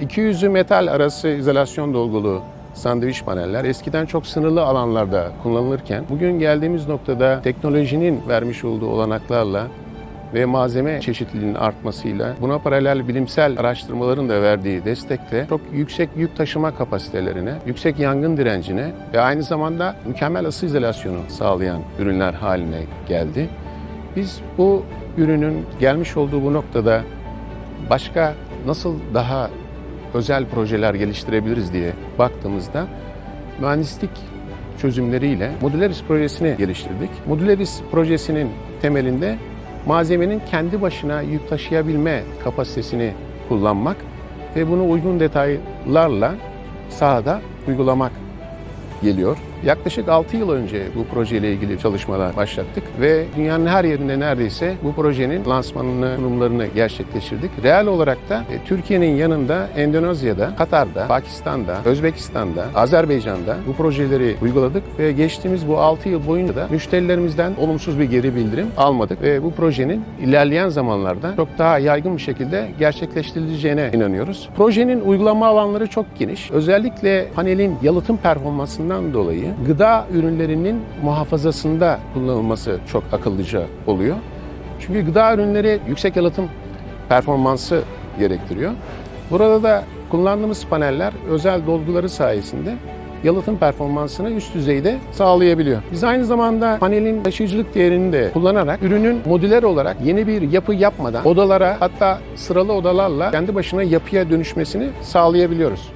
200'ü metal arası izolasyon dolgulu sandviç paneller eskiden çok sınırlı alanlarda kullanılırken bugün geldiğimiz noktada teknolojinin vermiş olduğu olanaklarla ve malzeme çeşitliliğinin artmasıyla buna paralel bilimsel araştırmaların da verdiği destekle çok yüksek yük taşıma kapasitelerine, yüksek yangın direncine ve aynı zamanda mükemmel ısı izolasyonu sağlayan ürünler haline geldi. Biz bu ürünün gelmiş olduğu bu noktada başka nasıl daha özel projeler geliştirebiliriz diye baktığımızda mühendislik çözümleriyle Modularis projesini geliştirdik. Modularis projesinin temelinde malzemenin kendi başına yük taşıyabilme kapasitesini kullanmak ve bunu uygun detaylarla sahada uygulamak geliyor. Yaklaşık 6 yıl önce bu projeyle ilgili çalışmalar başlattık ve dünyanın her yerinde neredeyse bu projenin lansmanını, sunumlarını gerçekleştirdik. Real olarak da e, Türkiye'nin yanında Endonezya'da, Katar'da, Pakistan'da, Özbekistan'da, Azerbaycan'da bu projeleri uyguladık ve geçtiğimiz bu 6 yıl boyunca da müşterilerimizden olumsuz bir geri bildirim almadık ve bu projenin ilerleyen zamanlarda çok daha yaygın bir şekilde gerçekleştirileceğine inanıyoruz. Projenin uygulama alanları çok geniş. Özellikle panelin yalıtım performansından dolayı gıda ürünlerinin muhafazasında kullanılması çok akıllıca oluyor. Çünkü gıda ürünleri yüksek yalıtım performansı gerektiriyor. Burada da kullandığımız paneller özel dolguları sayesinde yalıtım performansını üst düzeyde sağlayabiliyor. Biz aynı zamanda panelin taşıyıcılık değerini de kullanarak ürünün modüler olarak yeni bir yapı yapmadan odalara hatta sıralı odalarla kendi başına yapıya dönüşmesini sağlayabiliyoruz.